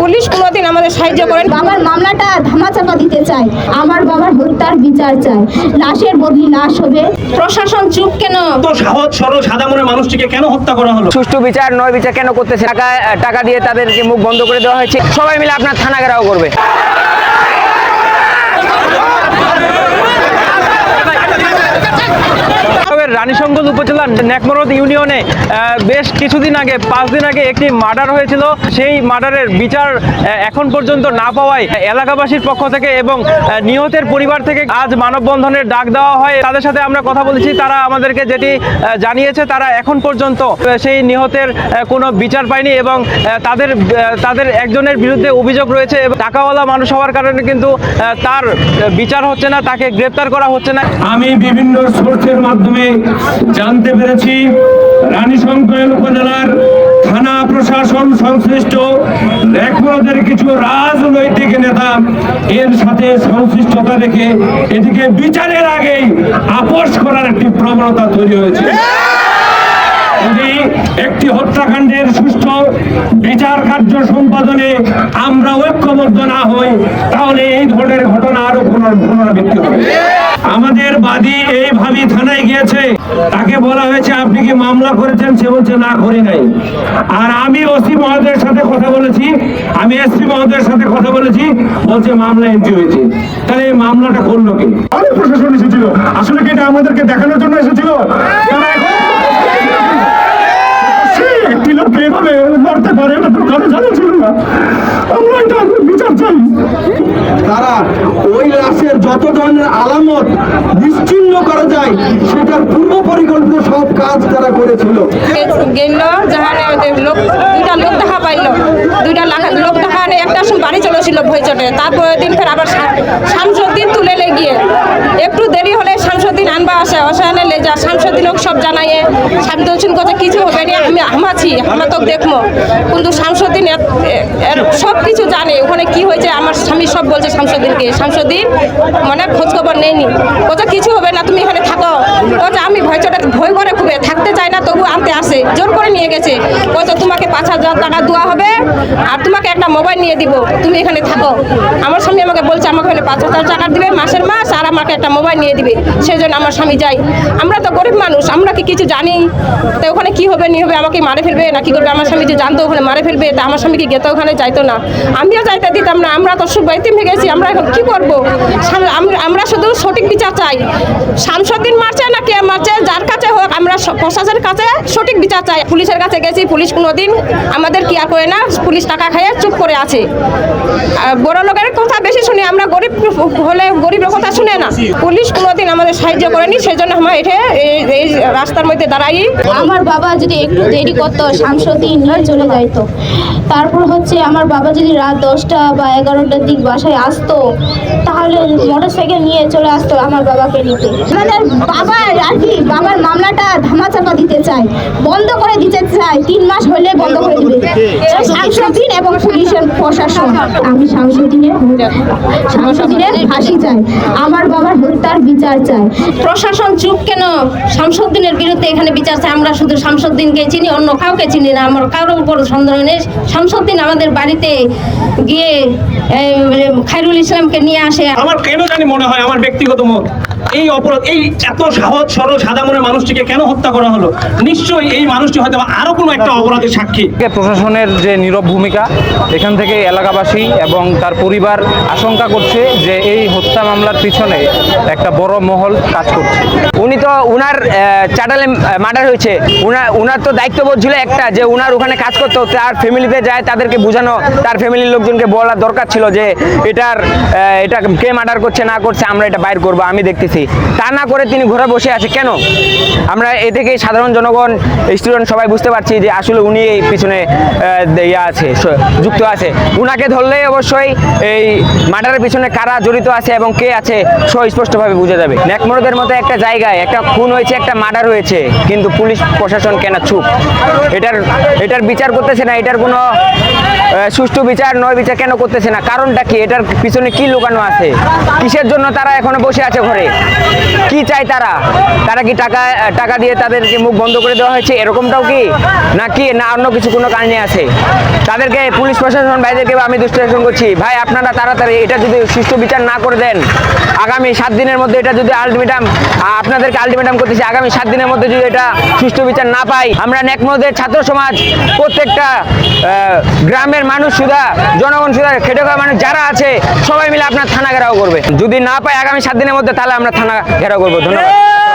Police কোনোদিন আমাদের সাহায্য করেন। বাবার মামলাটা ধামাচাপা দিতে চাই আমার বাবার হত্যার বিচার চাই লাশের বদলি লাশ হবে প্রশাসন চুপ কেন? তো সহজ সরল সাদা মনের মানুষটিকে কেন হত্যা করা হলো? সুষ্ঠু বিচার নয় বিচার কেন করতেছে? টাকা টাকা দিয়ে তাদেরকে মুখ বন্ধ করে দেওয়া হয়েছে। সবাই মিলে আপনার থানা ঘেরাও করবে। রানীশঙ্কল উপজেলার নেকমরদ ইউনিয়নে বেশ কিছুদিন আগে, পাঁচ দিন আগে একটি মার্ডার হয়েছিল। সেই মার্ডারের বিচার এখন পর্যন্ত না পাওয়ায় এলাকাবাসীর পক্ষ থেকে এবং নিহতের পরিবার থেকে আজ মানববন্ধনের ডাক দেওয়া হয়। তাদের সাথে আমরা কথা বলেছি। তারা আমাদেরকে যেটি জানিয়েছে, তারা এখন পর্যন্ত সেই নিহতের কোনো বিচার পায়নি এবং তাদের তাদের একজনের বিরুদ্ধে অভিযোগ রয়েছে এবং টাকাওয়ালা মানুষ হওয়ার কারণে কিন্তু তার বিচার হচ্ছে না, তাকে গ্রেপ্তার করা হচ্ছে না। আমি বিভিন্ন সোর্সের মাধ্যমে জানতে পেরেছি, রানীশঙ্কর উপজেলার থানা প্রশাসন সংশ্লিষ্ট লেখমদের কিছু রাজনৈতিক নেতা এর সাথে সংশ্লিষ্টতা রেখে এদিকে বিচারের আগেই আপোষ করার একটি প্রবণতা তৈরি হয়েছে। একটি হত্যাকাণ্ডের সুষ্ঠু বিচার কার্য সম্পাদনে আমরা ঐক্যবদ্ধ না হই, তাহলে এই ধরনের ঘটনা আরও পুনর- পুনরাবৃত্তি হবে। থানায় গিয়েছে তাকে বলা হয়েছে, আপনি কি মামলা করেছেন? সে বলছে, না, করি নাই। আর আমি ওসি মহোদয়ের সাথে কথা বলেছি, আমি এসপি মহোদয়ের সাথে কথা বলেছি, বলছে, মামলা এন্ট্রি হয়েছে। তাহলে এই মামলাটা করল কি? আমাদের প্রশাসন এসেছিল। আসলে কি এটা আমাদেরকে দেখানোর জন্য এসেছিল? একটি লোক এভাবে মরতে পারে, এটা তো কারও জানা ছিল না। আমরা এটা তারা ওই লাশের যত ধরনের আলামত নিশ্চিহ্ন করা যায়, সেটার পূর্ব পরিকল্পিত সব কাজ তারা করেছিল। লোক দেখা দুইটা লোক দেখা একটা বাড়ি চলেছিল দিন ফের আবার শামসুদ্দিন তুলে গিয়ে। একটু দেরি হলে শামসুদ্দিন আনবা আসে অসায়নে লে যা শামসুদ্দিন সব স্বামী শামসুদ্দিন কথা কিছু হবে না, আমি আমরা তো দেখব। কিন্তু এত- সব কিছু জানে, ওখানে কি হয়েছে, আমার স্বামী সব বলছে শামসুদ্দিনকে শামসুদ্দিন মানে খোঁজখবর নেয়নি। বলছে, কিছু হবে না, তুমি এখানে থাকো। বলছে, আমি ভয় চটা ভয় করে থাকতে চাই না, তবু আনতে আসে। জোর করে নিয়ে গেছে। বলছে, তোমাকে পাঁচ হাজার টাকা দেওয়া হবে আর তোমাকে একটা মোবাইল নিয়ে দিব। তুমি এখানে থাকো। আমার স্বামী আমাকে বলছে, আমাকে এখানে পাঁচ হাজার টাকা দিবে মাসের মাস আর আমাকে একটা মোবাইল নিয়ে দিবে। সেই জন্য আমার স্বামী যাই আমরা তো গরিব মানুষ, আমরা কি কিছু জানি? তো ওখানে কি হবে, নি হবে, আমাকে মারে ফেলবে না কি করবে? আমার স্বামী যে জানতো ওখানে মারে ফেলবে, তা আমার স্বামীকে গেতে ওখানে? যাইতো না। আমিও যাইতে দিতাম না, আমরা তো সব বাইতে হয়ে গেছি, আমরা এখন কি করব? আমরা শুধু সঠিক বিচার চাই। সাংসদিন মারছে না কে মারছে? যার কাছে আমরা প্রশাসনের কাছে সঠিক বিচার চাই। পুলিশের কাছে গেছি পুলিশ কোনোদিন আমাদের কি আর করে না পুলিশ টাকা খাইয়ে চুপ করে আছে। আর বড় লোকের কথা বেশি শুনি আমরা গরিব হলে গরিবের কথা শুনে না। পুলিশ কোনোদিন আমাদের সাহায্য করেনি সেই জন্য আমরা এটা এই- এই রাস্তার মধ্যে দাঁড়াই। আমার বাবা যদি একটু দেরি করতো শামসুদ্দিন নিয়ে চলে যাইত। তারপর হচ্ছে আমার বাবা যদি রাত দশটা বা এগারোটার দিক বাসায় আসতো তাহলে মোটর সাইকেল নিয়ে চলে আসতো আমার বাবাকে নিতে। আমাদের বাবা আর কি বাবার মামলাটা ধামাচাপা দিতে চাই। বন্ধ করে দিতে চাই। তিন মাস হলে বন্ধ করে দিবে শামসুদ্দিন এবং পুলিশের প্রশাসন। আমি শামসুদ্দিনের শামসুদ্দিনের ফাঁসি চাই। আমার বাবার হত্যার বিচার চাই। প্রশাসন চুপ কেন? শামসুদ্দিনের বিরুদ্ধে এখানে বিচার চাই। আমরা শুধু শামসুদ্দিনকে চিনি অন্য কাউকে চিনি না। আমার কারোর উপর সন্দেহ নেই। শামসুদ্দিন আমাদের বাড়িতে গিয়ে খাইরুল ইসলামকে নিয়ে আসে। আমার কেন জানি মনে হয় আমার ব্যক্তিগত মত। এই অপরাধ এই এত সহজ সরল সাদা মনের মানুষটিকে কেন হত্যা করা হলো? নিশ্চয়ই এই মানুষটি হয়তো আরও কোনো একটা অপরাধের সাক্ষী। প্রশাসনের যে নীরব ভূমিকা এখান থেকে এলাকাবাসী এবং তার পরিবার আশঙ্কা করছে যে এই হত্যা মামলার পিছনে একটা বড় মহল কাজ করছে। উনি তো উনার চাটালে মার্ডার হয়েছে। উনার উনার তো দায়িত্ববোধ ছিল একটা যে উনার ওখানে কাজ করতো তার ফ্যামিলিতে যায় তাদেরকে বোঝানো তার ফ্যামিলির লোকজনকে বলার দরকার ছিল যে এটার এটা কে মার্ডার করছে না করছে আমরা এটা বাইর করব আমি দেখতেছি। তা না করে তিনি ঘরে বসে আছে কেন? আমরা এ থেকে সাধারণ জনগণ স্টুডেন্ট সবাই বুঝতে পারছি যে আসলে উনি এই পিছনে ইয়ে আছে যুক্ত আছে। উনাকে ধরলে অবশ্যই এই মার্ডারের পিছনে কারা জড়িত আছে এবং কে আছে সুস্পষ্টভাবে বোঝা যাবে। ন্যাকমরদের মতো একটা জায়গায় একটা খুন হয়েছে, একটা মার্ডার হয়েছে, কিন্তু পুলিশ, প্রশাসন কেন চুপ? এটার এটার বিচার করতেছে না, এটার কোনো সুষ্ঠু বিচার, নয় বিচার কেন করতেছে না? কারণটা কি? এটার পিছনে কি লুকানো আছে? কিসের জন্য তারা এখনও বসে আছে ঘরে? কি চাই তারা? তারা কি টাকা টাকা দিয়ে তাদেরকে মুখ বন্ধ করে দেওয়া হয়েছে? এরকমটাও কি? নাকি না অন্য কিছু কোনো কারণে আছে? তাদেরকে পুলিশ, প্রশাসন, ভাইদেরকে আমি দুষ্টাশন করছি। ভাই, আপনারা তাড়াতাড়ি এটা যদি সুষ্ঠু বিচার না করে দেন, আগামী সাত দিনের মধ্যে এটা যদি আলটিমেটাম আপনাদেরকে আলটিমেটাম করতেছি, আগামী সাত দিনের মধ্যে যদি এটা সুষ্ঠু বিচার না পাই, আমরা নেকমদের ছাত্র সমাজ, প্রত্যেকটা গ্রামের মানুষ সুদা জনগণ সুদা খেটে মানুষ যারা আছে, সবাই মিলে আপনার থানা ঘেরাও করবে। যদি না পাই আগামী সাত দিনের মধ্যে, তাহলে আমরা থানা ঘেরাও করব। ধন্যবাদ।